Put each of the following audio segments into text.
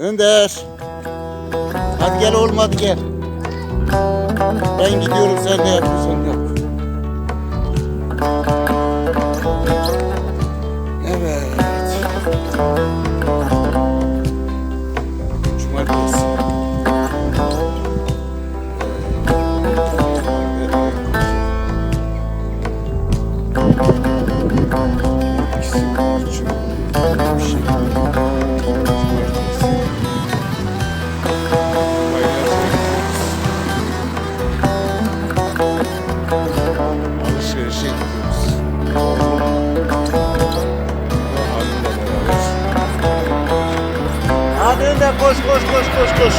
Önder. Hadi gel oğlum hadi gel. Ben gidiyorum sen de yapıyorsan yap. Hadi Önder koş koş koş koş koş.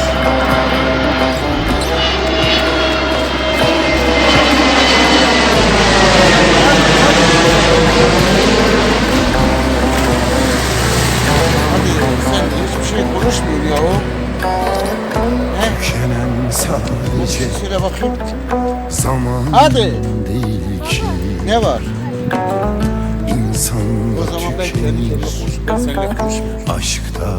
Hadi sen hiçbir şey konuşmuyor ya o. Tükenen sadece Şöyle bakayım. zaman Hadi. değil ki Ne var? insan O zaman ben kendi kendime tükenir konuş. Ben seninle konuşmuyorum. Aşkta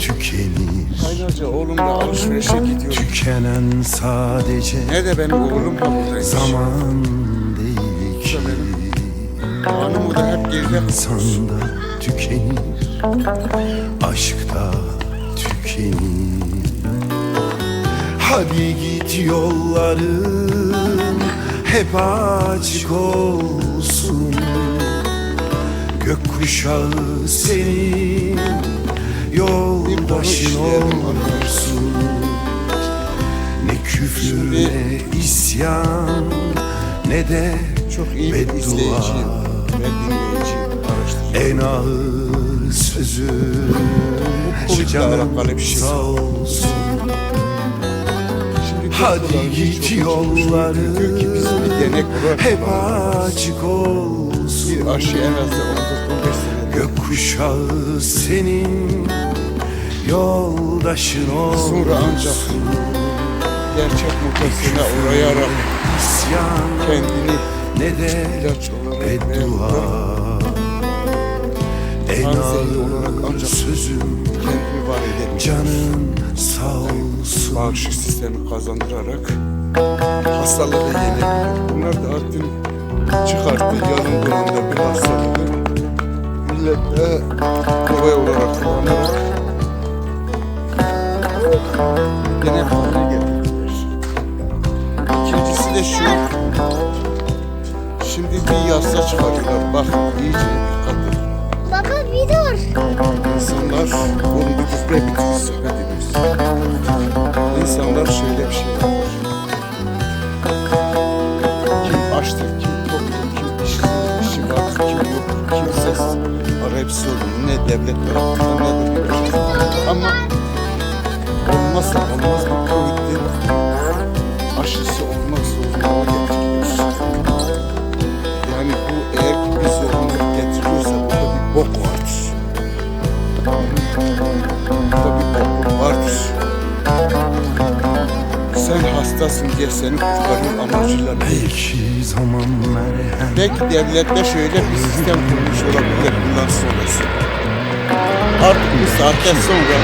tükenir Ayrıca oğlumla alışverişe gidiyorum. Tükenen sadece Ne de benim oğlum da buradaymış. zaman değil ki Hanımı da hep geride kalmış. İnsan da tükenir Aşkta tükenir Hadi git yolların hep açık olsun Gökkuşağı senin yoldaşın olsun Ne küfür ne isyan ne de Çok iyi bir beddua. izleyiciyim. Ve dinleyiciyim. Araştırıcı. En ağır alakalı bir şey. sağ olsun Hadi git yolları ki bir denek Hep açık olsun bir aşı en az da 14-15 sene Gökkuşağı senin yoldaşın olsun. sonra ancak gerçek mutasına uğrayarak İsyan kendini ne de ilaç olarak beddua. En ağır ancak sözüm kendini var edebilir. canın sağ olsun. Bağışıklık sistemi kazandırarak hastalığı yenebiliyor. Bunlar da artık çıkarttı. Yarın dönemde bir hastalığı. Millete kolay olarak kullanarak denek haline getirdiler. İkincisi de şu şimdi bir yasa çıkarıyorlar. Bak iyice dikkat edin. Baba bir dur. İnsanlar bunu bir gübre bitiriz sohbet ediyoruz. İnsanlar şöyle bir şey yapıyor. Kim açtır, kim toktur, kim işsiz, işi var, kim yok, kimsesiz. Arayıp soruyor. Ne devlet tarafından ne de bir. Ama olmazsa olmaz bir Covid'in aşısı olmak getiriyor. Yani bu eğer ki bir zorunluluk getiriyorsa burada bir bok vardır. Burada bir bokluk vardır. Sen hastasın diye seni kurtarıyor amacıyla değil. Belki devlette şöyle bir sistem kurmuş olabilir bundan sonrası. Artık bu saatten sonra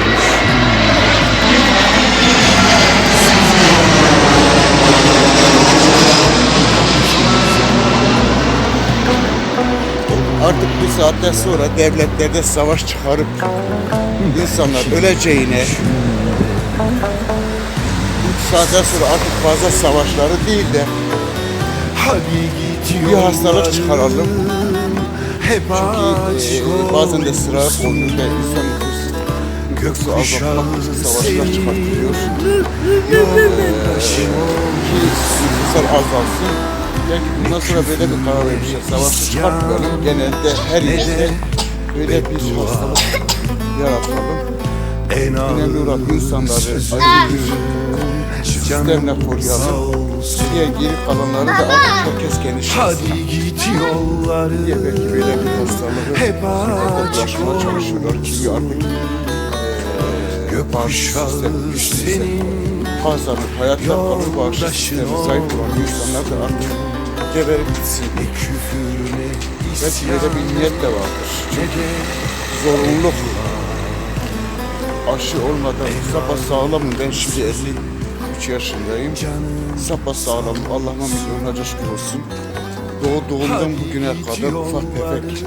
Artık bu saatten sonra devletlerde savaş çıkarıp insanlar öleceğine bu saatten sonra artık fazla savaşları değil de bir hastalık çıkaralım. Hep Çünkü e, bazen de sıra konuyor ve insan nüfusu azaltmak için savaşlar çıkartılıyor. Nüfuslar azalsın. Belki bundan sonra böyle bir karar vermişler. Savaşı çıkartmayalım. Genelde her yerde böyle bir hastalık yaratalım. en Önemli olan insanları acı bir sistemle koruyalım. Diğer geri kalanları da artık herkes kendisi Hadi git yolları diye belki böyle bir hastalığı Hep bulaşmaya çalışıyorlar. Çünkü artık bağışıklık sistemi Gökkuşağı güçlüyse kazanıp hayatta kalır bağışıklık yoldaşın sistemi zayıf olan insanlar da artık geberip gitsin. İsyan böyle bir niyet de vardır. de Zorunluluk aşı olmadan sapa sağlamım. Ben şimdi 53 yaşındayım. Sapa sağlam. Allah'ıma milyonlarca şükür olsun. Doğduğumdan bugüne kadar ufak tefek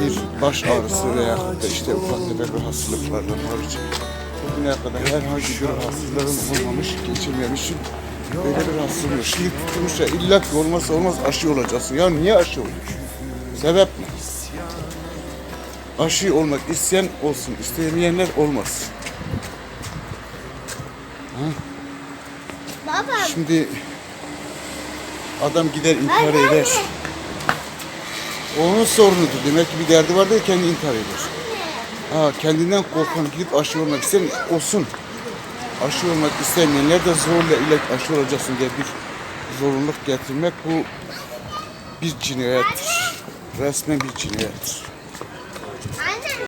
bir baş ağrısı veya da işte ufak tefek rahatsızlıklarla hariç bugüne kadar herhangi bir rahatsızlığım olmamış, geçirmemişim. Böyle bir rahatsızlığım yok. Şimdi tutmuş ya illa ki olmazsa olmaz aşı olacaksın. Ya niye aşı oluyor? Sebep ne? Aşı olmak isteyen olsun, istemeyenler olmaz. Baba. Şimdi adam gider intihar eder. Onun sorunudur. Demek ki bir derdi var da kendi intihar eder. Ha, kendinden korkan gidip aşı olmak isteyen olsun. Aşı olmak istemeyenler de zorla ile aşı olacaksın diye bir zorunluluk getirmek bu bir cinayettir. Resmen bir cinayettir.